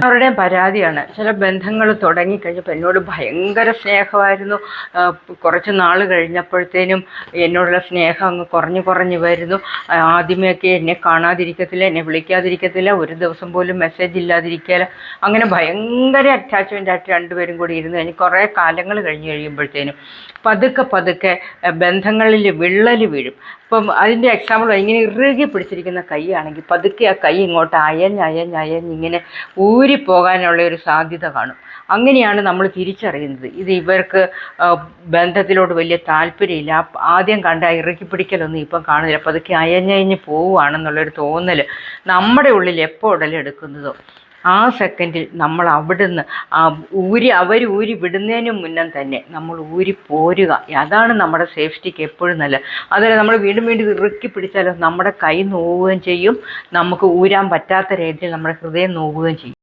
അവരുടെയും പരാതിയാണ്. ചില ബന്ധങ്ങൾ തുടങ്ങിക്കഴിഞ്ഞപ്പോൾ എന്നോട് ഭയങ്കര സ്നേഹമായിരുന്നു. കുറച്ച് നാൾ കഴിഞ്ഞപ്പോഴത്തേനും എന്നോടുള്ള സ്നേഹം അങ്ങ് കുറഞ്ഞു കുറഞ്ഞു വരുന്നു. ആദ്യമേയൊക്കെ എന്നെ കാണാതിരിക്കത്തില്ല എന്നെ വിളിക്കാതിരിക്കത്തില്ല ഒരു ദിവസം പോലും മെസ്സേജ് ഇല്ലാതിരിക്കില്ല അങ്ങനെ ഭയങ്കര അറ്റാച്ച്മെന്റ് ആയിട്ട് രണ്ടുപേരും കൂടി ഇരുന്ന് കഴിഞ്ഞ് കുറേ കാലങ്ങൾ കഴിഞ്ഞ് കഴിയുമ്പോഴത്തേനും പതുക്കെ പതുക്കെ ബന്ധങ്ങളിൽ വിള്ളൽ വീഴും. അപ്പം അതിന്റെ എക്സാമ്പിൾ ഇങ്ങനെ ഇറുകി പിടിച്ചിരിക്കുന്ന കൈയാണെങ്കിൽ പതുക്കെ ആ കൈ ഇങ്ങോട്ട് അയഞ്ഞ് അയഞ്ഞ് അയഞ്ഞ് ഇങ്ങനെ ഊരിപ്പോകാനുള്ള ഒരു സാധ്യത കാണും. അങ്ങനെയാണ് നമ്മൾ തിരിച്ചറിയുന്നത്. ഇത് ഇവർക്ക് ബന്ധത്തിലോട് വലിയ താല്പര്യമില്ല. ആദ്യം കണ്ട ഇറക്കി പിടിക്കലൊന്നും ഇപ്പം കാണുന്നില്ല. പതുക്കെ അയഞ്ഞയഞ്ഞ് പോവുകയാണെന്നുള്ളൊരു തോന്നൽ നമ്മുടെ ഉള്ളിൽ എപ്പോൾ ഉടലെടുക്കുന്നതോ ആ സെക്കൻഡിൽ നമ്മൾ അവിടുന്ന് ഊരി അവർ ഊരി വിടുന്നതിന് മുന്നേ തന്നെ നമ്മൾ ഊരി പോരുക. അതാണ് നമ്മുടെ സേഫ്റ്റിക്ക് എപ്പോഴും നല്ലത്. അതുപോലെ നമ്മൾ വീണ്ടും വീണ്ടും ഇറുക്കി പിടിച്ചാലോ നമ്മുടെ കൈ നോവുകയും ചെയ്യും. നമുക്ക് ഊരാൻ പറ്റാത്ത രീതിയിൽ നമ്മുടെ ഹൃദയം നോവുകയും ചെയ്യും.